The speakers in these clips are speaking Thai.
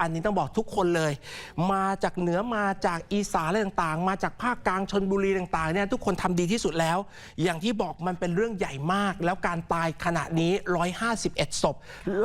อันนี้ต้องบอกทุกคนเลย มาจากเหนือมาจากอีสานอะไรต่างๆ มาจากภาคกลางชนบุรีต่างๆเนี่ยทุกคนทำดีที่สุดแล้ว อย่างที่บอกมันเป็นเรื่องใหญ่มาก แล้วการตายขณะนี้ 151ศพ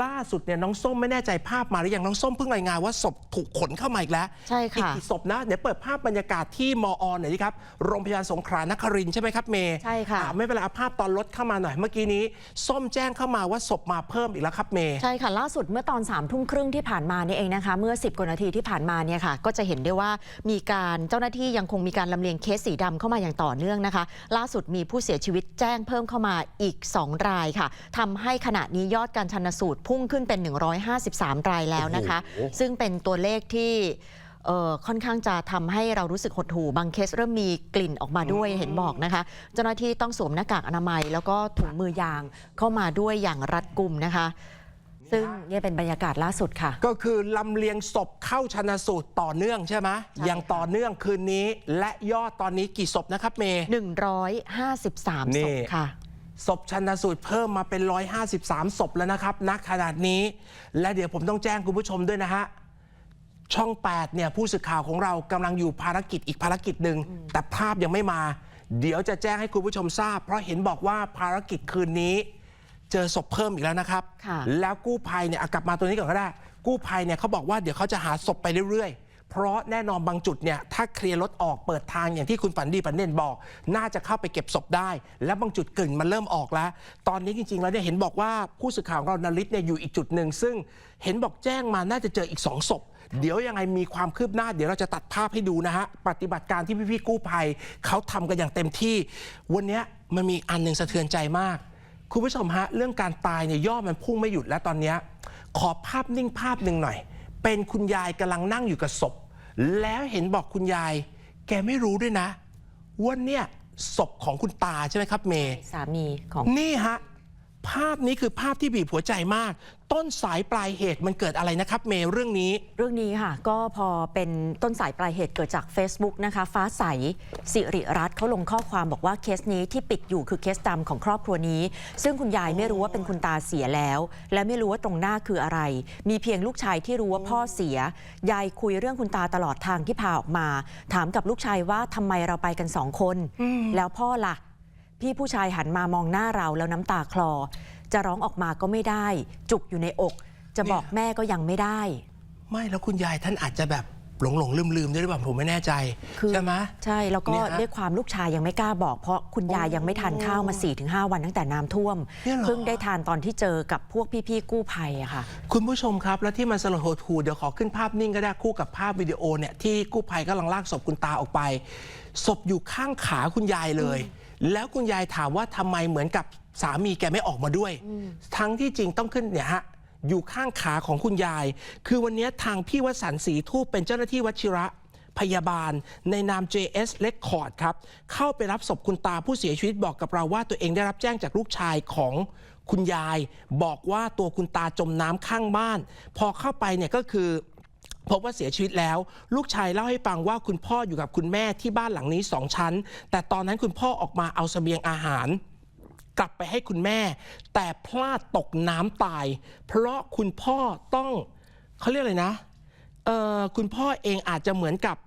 ล่าสุดเนี่ยน้องส้มไม่แน่ใจภาพมาหรือยังน้องส้มเพิ่งรายงานว่าศพถูกขนเข้ามาอีกแล้วใช่ค่ะอีกกี่ศพนะเดี๋ยวเปิดภาพบรรยากาศที่มอหน่อยดิครับโรงพยาบาลสงขลานครินทร์ใช่ไหมครับเมย์ใช่ค่ะอ่าไม่เป็นไรเอาภาพตอนรถเข้ามาหน่อยเมื่อกี้นี้ ส้มแจ้งเข้ามาว่าศพมาเพิ่มอีกแล้วครับเมย์ใช่ค่ะล่าสุดเมื่อตอน3ามทุ่มครึ่งที่ผ่านมานี่เองนะคะเมื่อ 10กว่านาทีที่ผ่านมาเนี่ยค่ะก็จะเห็นได้ว่ามีการเจ้าหน้าที่ยังคงมีการลำเลียงเคสสีดำเข้ามาอย่างต่อเนื่องนะคะ ล่าสุดมีผู้เสียชีวิตแจ้งเพิ่มเข้ามาอีก 2 รายค่ะทำให้ขณะนี้ยอดการชันสูตรพุ่งขึ้นเป็น 153 รายแล้วนะคะโอ้โหซึ่งเป็นตัวเลขที่เอ่อค่อนข้างจะทำให้เรารู้สึกหดหู่บางเคสเริ่มมีกลิ่นออกมาด้วยเห็นบอกนะคะ เจ้าหน้าที่ต้องสวมหน้ากากอนามัย แล้วก็ถุงมือยางเข้ามาด้วยอย่างรัดกุมนะคะ ซึ่งเนี่ยเป็นบรรยากาศล่าสุดค่ะ ก็คือลำเลียงศพเข้าชนะสูตรต่อเนื่องใช่ไหมใช่อย่างต่อเนื่องคืนนี้ และยอดตอนนี้กี่ศพนะครับเมย์ 153นี่ ศพค่ะ ศพชันสูตรเพิ่มมาเป็น 153 ศพแล้วนะครับณขนาดนี้ และเดี๋ยวผมต้องแจ้งคุณผู้ชมด้วยนะฮะ ช่อง 8 เนี่ยผู้สื่อข่าวของเรากำลังอยู่ภารกิจอีกภารกิจหนึ่ง แต่ภาพยังไม่มา เดี๋ยวจะแจ้งให้คุณผู้ชมทราบ เพราะเห็นบอกว่าภารกิจคืนนี้ เจอศพเพิ่มอีกแล้วนะครับค่ะแล้วกู้ภัยเนี่ยอะกลับมาตัวนี้ก่อนก็ได้ กู้ภัยเนี่ยเขาบอกว่าเดี๋ยวเขาจะหาศพไปเรื่อยๆ เพราะแน่นอนบางจุดเนี่ยถ้าเคลียร์รถออกเปิดทางอย่างที่คุณฝันดีฝันเด่นบอก น่าจะเข้าไปเก็บศพได้ และบางจุดกลิ่นมันเริ่มออกแล้ว ตอนนี้จริงๆแล้วเนี่ยเห็นบอกว่าผู้สื่อข่าวของเรานาริศเนี่ยอยู่อีกจุดหนึ่งซึ่งเห็นบอกแจ้งมาน่าจะเจออีกสองศพเดี๋ยวยังไงมีความคืบหน้า เดี๋ยวเราจะตัดภาพให้ดูนะฮะ ปฏิบัติการที่พี่ๆกู้ภัยเขาทำกันอย่างเต็มที่ วันเนี้ยมันมีอันหนึ่งสะเทือนใจมาก คุณผู้ชมฮะ เรื่องการตายเนี่ยยอดมันพุ่งไม่หยุดแล้วตอนเนี้ยขอภาพนิ่งภาพหนึ่งหน่อย เป็นคุณยายกำลังนั่งอยู่กับศพ แล้วเห็นบอกคุณยาย แกไม่รู้ด้วยนะว่าเนี่ยศพของคุณตาใช่ไหมครับเมย์สามีของนี่ฮะ ภาพนี้คือภาพที่บีบหัวใจมาก ต้นสายปลายเหตุมันเกิดอะไรนะครับ เมย์เรื่องนี้ เรื่องนี้ค่ะ ก็พอเป็นต้นสายปลายเหตุเกิดจาก Facebook นะคะ ฟ้าใสสิริรัตน์เขาลงข้อความบอกว่าเคสนี้ที่ปิดอยู่คือเคสดำของครอบครัวนี้ ซึ่งคุณยายไม่รู้ว่าเป็นคุณตาเสียแล้ว และไม่รู้ว่าตรงหน้าคืออะไร มีเพียงลูกชายที่รู้ว่าพ่อเสียยายคุยเรื่องคุณตาตลอดทางที่พาออกมา ถามกับลูกชายว่าทำไมเราไปกันสองคน แล้วพ่อล่ะ พี่ผู้ชายหันมามองหน้าเราแล้วน้ำตาคลอ จะร้องออกมาก็ไม่ได้ จุกอยู่ในอก จะบอกแม่ก็ยังไม่ได้ ไม่แล้วคุณยายท่านอาจจะแบบหลงหลงลืมลืมๆด้วยหรือเปล่าผมไม่แน่ใจ คือ ใช่ไหม ใช่แล้วก็เนี่ยฮะด้วยความลูกชายยังไม่กล้าบอก เพราะคุณยายยังไม่ทานข้าวมา 4-5 วันตั้งแต่น้ำท่วมเนี่ยเหรอ เพิ่งได้ทานตอนที่เจอกับพวกพี่ๆกู้ภัยอะค่ะ คุณผู้ชมครับ แล้วที่มันสลดหดหูเดี๋ยวขอขึ้นภาพนิ่งก็ได้คู่กับภาพวิดีโอเนี่ยที่กู้ภัยกำลังลากศพคุณตาออกไป ศพอยู่ข้างขาคุณยายเลย แล้วคุณยายถามว่าทำไมเหมือนกับสามีแกไม่ออกมาด้วย ทั้งที่จริงต้องขึ้นเนี่ยฮะอยู่ข้างขาของคุณยาย คือวันนี้ทางพี่วสันต์ศรีทูปเป็นเจ้าหน้าที่วชิระพยาบาล ในนาม JS Record ครับ เข้าไปรับศพคุณตาผู้เสียชีวิตบอกกับเราว่าตัวเองได้รับแจ้งจากลูกชายของคุณยาย บอกว่าตัวคุณตาจมน้ำข้างบ้าน พอเข้าไปเนี่ยก็คือ พบว่าเสียชีวิตแล้ว ลูกชายเล่าให้ฟังว่าคุณพ่ออยู่กับคุณแม่ที่บ้านหลังนี้สองชั้น แต่ตอนนั้นคุณพ่อออกมาเอาเสบียงอาหาร กลับไปให้คุณแม่ แต่พลาดตกน้ำตาย เพราะคุณพ่อต้องเขาเรียกอะไรนะเออคุณพ่อเองอาจจะเหมือนกับ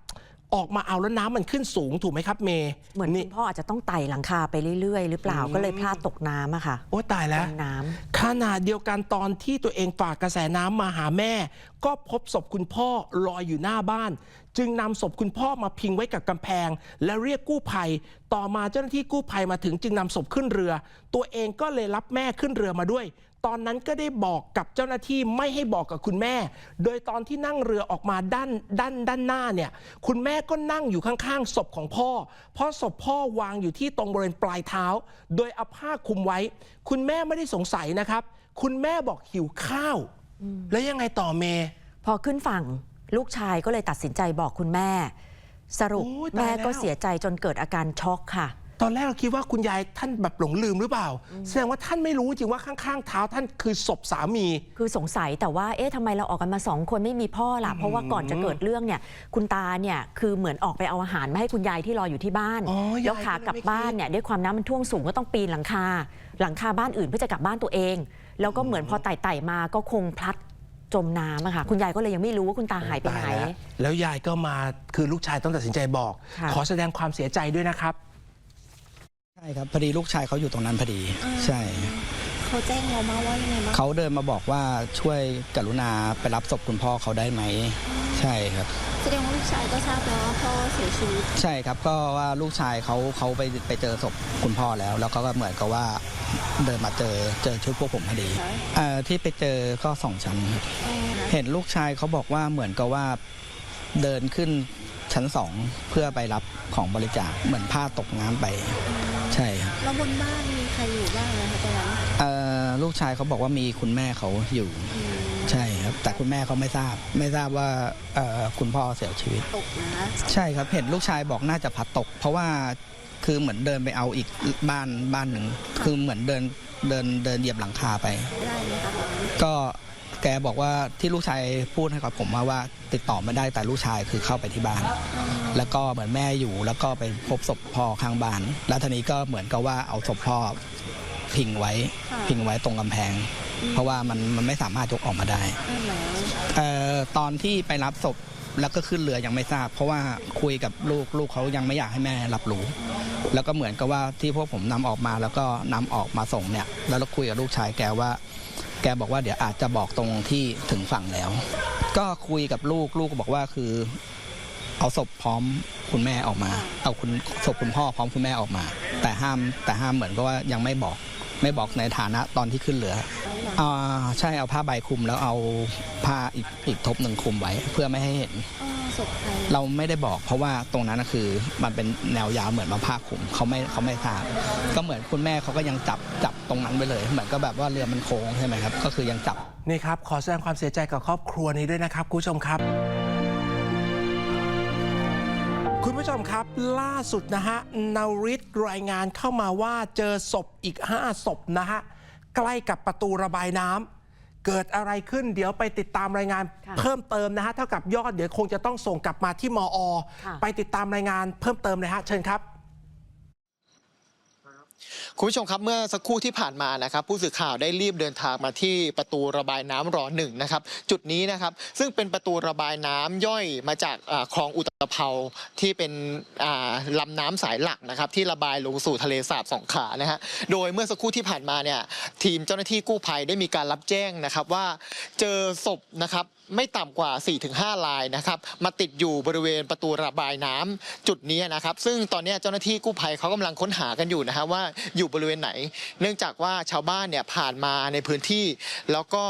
ออกมาเอาแล้วน้ำมันขึ้นสูงถูกไหมครับเมย์เหมือนนี่คุณพ่ออาจจะต้องไต่หลังคาไปเรื่อยๆ หรือเปล่าก็เลยพลาดตกน้ำอะค่ะโอ้ตายแล้วจมน้ำขณะเดียวกันตอนที่ตัวเองฝากกระแสน้ำมาหาแม่ ก็พบศพคุณพ่อลอยอยู่หน้าบ้าน จึงนำศพคุณพ่อมาพิงไว้กับกำแพง และเรียกกู้ภัย ต่อมาเจ้าหน้าที่กู้ภัยมาถึงจึงนำศพขึ้นเรือ ตัวเองก็เลยรับแม่ขึ้นเรือมาด้วย ตอนนั้นก็ได้บอกกับเจ้าหน้าที่ไม่ให้บอกกับคุณแม่ โดยตอนที่นั่งเรือออกมาด้านด้านด้านหน้าเนี่ยคุณแม่ก็นั่งอยู่ข้างๆศพของพ่อ เพราะศพพ่อวางอยู่ที่ตรงบริเวณปลายเท้า โดยเอาผ้าคลุมไว้ คุณแม่ไม่ได้สงสัยนะครับ คุณแม่บอกหิวข้าว แล้วยังไงต่อเมย์พอขึ้นฝั่งลูกชายก็เลยตัดสินใจบอกคุณแม่ สรุปโอ้ยตายแม่ก็แล้ว เสียใจจนเกิดอาการช็อกค่ะ ตอนแรกเราคิดว่าคุณยายท่านแบบหลงลืมหรือเปล่า แสดงว่าท่านไม่รู้จริงว่าข้างๆเท้าท่านคือศพสามี คือสงสัยแต่ว่าเอ๊ะทำไมเราออกกันมาสองคนไม่มีพ่อล่ะ เพราะว่าก่อนจะเกิดเรื่องเนี่ยคุณตาเนี่ยคือเหมือนออกไปเอาอาหารมาให้คุณยายที่รออยู่ที่บ้านอ๋อยายแล้วขากลับก็เลยไม่คิดบ้านเนี่ยด้วยความน้ำมันท่วมสูงก็ต้องปีนหลังคา หลังคาบ้านอื่นเพื่อจะกลับบ้านตัวเอง แล้วก็เหมือนพอไต่ๆมาก็คงพลัดจมน้ำอะค่ะคุณยายก็เลยยังไม่รู้ว่าคุณตาหายไปไหนตแล้วแล้วยายก็มาคือลูกชายต้องตัดสินใจบอก ค่ะ ขอแสดงความเสียใจด้วยนะครับ ใช่ครับพอดีลูกชายเขาอยู่ตรงนั้นพอดี ใช่เขาแจ้งเรามาว่ายังไงบ้างเขาเดินมาบอกว่าช่วยกรุณาไปรับศพคุณพ่อเขาได้ไหม ใช่ครับแสดงว่าลูกชายก็ทราบแล้วว่าพ่อเสียชีวิตใช่ครับก็ว่าลูกชายเขาเขาไปไปเจอศพคุณพ่อแล้ว แล้วก็เหมือนกับว่าเดินมาเจอเจอชุดพวกผมพอดีเอ่อที่ไปเจอก็สองชั้นครับเห็นลูกชายเขาบอกว่าเหมือนกับว่าเดินขึ้นชั้นสองเพื่อไปรับของบริจาคเหมือนผ้าตกน้ำไป ใช่ครับแล้วบนบ้านมีใครอยู่บ้างนะคะตอนนั้นเอ่อลูกชายเขาบอกว่ามีคุณแม่เขาอยู่ อืมใช่ครับ แต่คุณแม่เขาไม่ทราบ ไม่ทราบว่าเอ่อคุณพ่อเสียชีวิต ตกนะใช่ครับ เห็นลูกชายบอกน่าจะพัดตก เพราะว่าคือเหมือนเดินไปเอาอีกบ้านบ้านหนึ่ง คือเหมือนเดินเดินเดินเหยียบหลังคาไป ได้ไหมคะตอนนั้นก็ แกบอกว่าที่ลูกชายพูดให้กับผมว่าว่าติดต่อไม่ได้แต่ลูกชายคือเข้าไปที่บ้าน แล้วก็เหมือนแม่อยู่แล้วก็ไปพบศพพ่อข้างบ้าน แล้วทีนี้ก็เหมือนกับว่าเอาศพพ่อพิงไว้ค่ะพิงไว้ตรงกำแพง เพราะว่ามันมันไม่สามารถยกออกมาได้ได้แล้วเอ่อตอนที่ไปรับศพแล้วก็ขึ้นเรือยังไม่ทราบ เพราะว่าคุยกับลูกลูกเขายังไม่อยากให้แม่รับรู้ แล้วก็เหมือนกับว่าที่พวกผมนำออกมาแล้วก็นำออกมาส่งเนี่ย แล้วเราคุยกับลูกชายแกว่า แกบอกว่าเดี๋ยวอาจจะบอกตรงที่ถึงฝั่งแล้ว ก็คุยกับลูกลูกก็บอกว่าคือ เอาศพพร้อมคุณแม่ออกมา เอาคุณศพคุณพ่อพร้อมคุณแม่ออกมา แต่ห้ามแต่ห้ามเหมือนกับว่ายังไม่บอกไม่บอกในฐานะตอนที่ขึ้นเรืออ่าใช่เอาผ้าใบคลุมแล้วเอาผ้าอีกอีกทบหนึ่งคลุมไว้ เพื่อไม่ให้เห็น ศพใครเราไม่ได้บอกเพราะว่าตรงนั้นนะคือมันเป็นแนวยาวเหมือนมาผ้าคลุมเขาไม่เขาไม่ทราบก็เหมือนคุณแม่เขาก็ยังจับจับตรงนั้นไปเลย เหมือนก็แบบว่าเรือมันโค้งใช่ไหมครับก็คือยังจับนี่ครับขอแสดงความเสียใจกับครอบครัวนี้ด้วยนะครับคุณผู้ชมครับ คุณผู้ชมครับล่าสุดนะฮะนาริตรายงานเข้ามาว่าเจอศพอีก 5 ศพนะฮะใกล้กับประตูระบายน้ำ เกิดอะไรขึ้นเดี๋ยวไปติดตามรายงานค่ะเพิ่มเติมนะฮะเท่ากับยอดเดี๋ยวคงจะต้องส่งกลับมาที่มอค่ะไปติดตามรายงานเพิ่มเติมเลยฮะเชิญครับ คุณผู้ชมครับเมื่อสักครู่ที่ผ่านมานะครับ ผู้สื่อข่าวได้รีบเดินทางมาที่ประตูระบายน้ำรอหนึ่งนะครับ จุดนี้นะครับ ซึ่งเป็นประตูระบายน้ำย่อยมาจากคลองอุตภเปาที่เป็นอ่าลำน้ำสายหลักนะครับ ที่ระบายลงสู่ทะเลสาบสองขานะฮะโดยเมื่อสักครู่ที่ผ่านมาเนี่ยทีมเจ้าหน้าที่กู้ภัยได้มีการรับแจ้งนะครับว่าเจอศพนะครับ ไม่ต่ำกว่า 4-5 ลายนะครับมาติดอยู่บริเวณประตูระบายน้ำจุดนี้นะครับ ซึ่งตอนนี้เจ้าหน้าที่กู้ภัยเขากำลังค้นหากันอยู่นะฮะว่าอยู่บริเวณไหน เนื่องจากว่าชาวบ้านเนี่ยผ่านมาในพื้นที่แล้วก็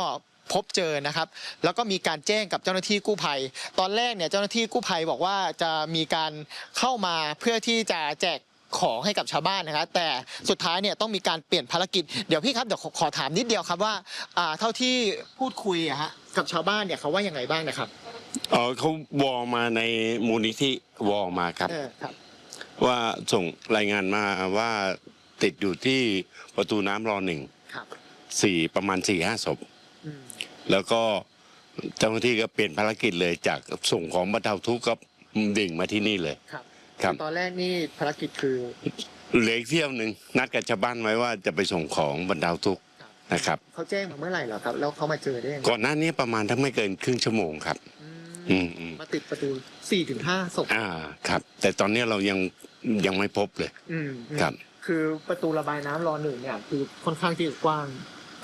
พบเจอนะครับ แล้วก็มีการแจ้งกับเจ้าหน้าที่กู้ภัย ตอนแรกเนี่ยเจ้าหน้าที่กู้ภัยบอกว่าจะมีการเข้ามาเพื่อที่จะแจกของให้กับชาวบ้านนะครับแต่สุดท้ายเนี่ยต้องมีการเปลี่ยนภารกิจ เดี๋ยวพี่ครับเดี๋ยวขอถามนิดเดียวครับว่าเท่าที่พูดคุยอะฮะ กับชาวบ้านเนี่ยเขาว่ายังไงบ้างนะครับเออเขาวอลมาในมูลนิธิวอลมาครับ เออครับ ว่าส่งรายงานมาว่าติดอยู่ที่ประตูน้ำรอหนึ่งครับสี่ประมาณสี่ห้าศพ อืมแล้วก็เจ้าหน้าที่ก็เปลี่ยนภารกิจเลยจากส่งของบรรเทาทุกข์ก็ดิ่งมาที่นี่เลย ครับ ครับตอนแรกนี่ภารกิจคือเหลืออีกเที่ยวหนึ่งนัดกับชาวบ้านไว้ว่าจะไปส่งของบรรเทาทุกข์ นะครับเขาแจ้งมาเมื่อไหร่เหรอครับ แล้วเขามาเจอได้ยังไงก่อนหน้านี้ประมาณทั้งไม่เกินครึ่งชั่วโมงครับ อือืมมอืมมาติดประตู4ี่ถึงห้าศพอ่าครับ แต่ตอนนี้เรายังยังไม่พบเลย อืมอืมครับ คือประตูระบายน้ำรอหนึ่งเนี่ย คือค่อนข้างที่จะกว้าง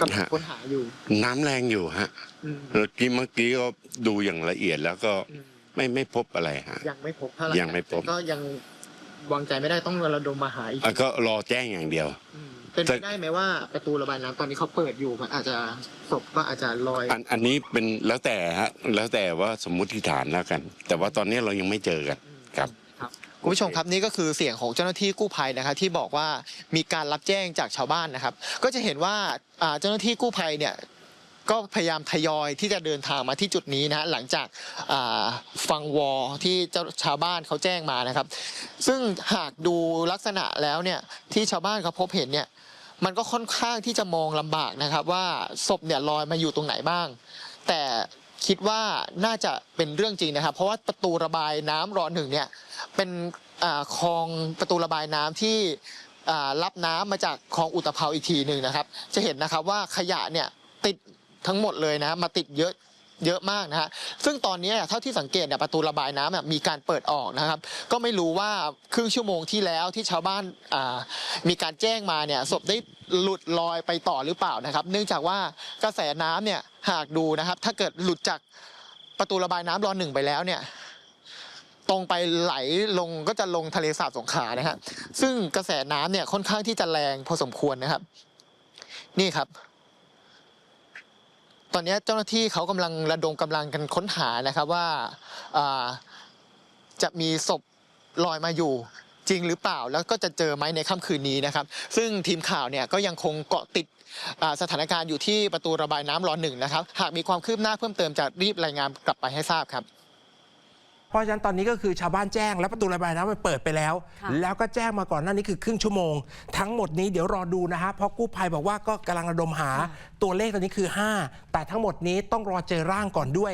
กำลังฮะค้นหาอยู่น้ำแรงอยู่ฮะอืมเมื่อกี้เมื่อกี้ก็ดูอย่างละเอียดแล้วก็อืม ไม่ไม่พบอะไรฮะ ยังไม่พบเท่าไหร่ยังไม่พบ แต่ก็ยังวางใจไม่ได้ต้องระดมมาหาอีกอะก็รอแจ้งอย่างเดียว อืม เป็นไปได้ไหมว่าประตูระบายน้ำตอนนี้เขาเปิดอยู่มันอาจจะศพก็อาจจะลอย อันอันนี้เป็นแล้วแต่ฮะแล้วแต่ว่าสมมุติฐานแล้วกัน แต่ว่าตอนนี้เรายังไม่เจอกันครับ คุณผู้ชมครับนี่ก็คือเสียงของเจ้าหน้าที่กู้ภัยนะครับที่บอกว่ามีการรับแจ้งจากชาวบ้านนะครับ ก็จะเห็นว่าอ่าเจ้าหน้าที่กู้ภัยเนี่ย ก็พยายามทยอยที่จะเดินทางมาที่จุดนี้นะฮะหลังจากฟังวอที่เจ้าชาวบ้านเขาแจ้งมานะครับ ซึ่งหากดูลักษณะแล้วเนี่ยที่ชาวบ้านเขาพบเห็นเนี่ยมันก็ค่อนข้างที่จะมองลำบากนะครับ ว่าศพเนี่ยลอยมาอยู่ตรงไหนบ้าง แต่คิดว่าน่าจะเป็นเรื่องจริงนะครับ เพราะว่าประตูระบายน้ำรอหนึ่งเนี่ยเป็นคลองประตูระบายน้ำที่รับน้ำมาจากคลองอุตภเปาอีกทีหนึ่งนะครับ จะเห็นนะครับว่าขยะเนี่ยติด ทั้งหมดเลยนะมาติดเยอะเยอะมากนะฮะ ซึ่งตอนนี้เท่าที่สังเกตเนี่ยประตูระบายน้ำมีการเปิดออกนะครับ ก็ไม่รู้ว่าครึ่งชั่วโมงที่แล้วที่ชาวบ้านมีการแจ้งมาเนี่ยศพได้หลุดลอยไปต่อหรือเปล่านะครับ เนื่องจากว่ากระแสน้ำเนี่ยหากดูนะครับ ถ้าเกิดหลุดจากประตูระบายน้ำรอหนึ่งไปแล้วเนี่ยตรงไปไหลลงก็จะลงทะเลสาบสงขลานะฮะซึ่งกระแสน้ำเนี่ยค่อนข้างที่จะแรงพอสมควรนะครับ นี่ครับ ตอนนี้เจ้าหน้าที่เขากำลังระดมกำลังกันค้นหานะครับว่าจะมีศพลอยมาอยู่จริงหรือเปล่าแล้วก็จะเจอไหมในค่ำคืนนี้นะครับ ซึ่งทีมข่าวเนี่ยก็ยังคงเกาะติดสถานการณ์อยู่ที่ประตูระบายน้ำรอหนึ่งนะครับ หากมีความคืบหน้าเพิ่มเติมจะรีบรายงานกลับไปให้ทราบครับ ราะฉะนั้นตอนนี้ก็คือชาวบ้านแจ้ง แล้วประตูระบายน้ำมันเปิดไปแล้วค่ะแล้วก็แจ้งมาก่อนหน้านี้คือครึ่งชั่วโมง ทั้งหมดนี้เดี๋ยวรอดูนะฮะเพราะกู้ภัยบอกว่าก็กำลังระดมหาตัวเลขตอนนี้คือ 5 แต่ทั้งหมดนี้ต้องรอเจอร่างก่อนด้วย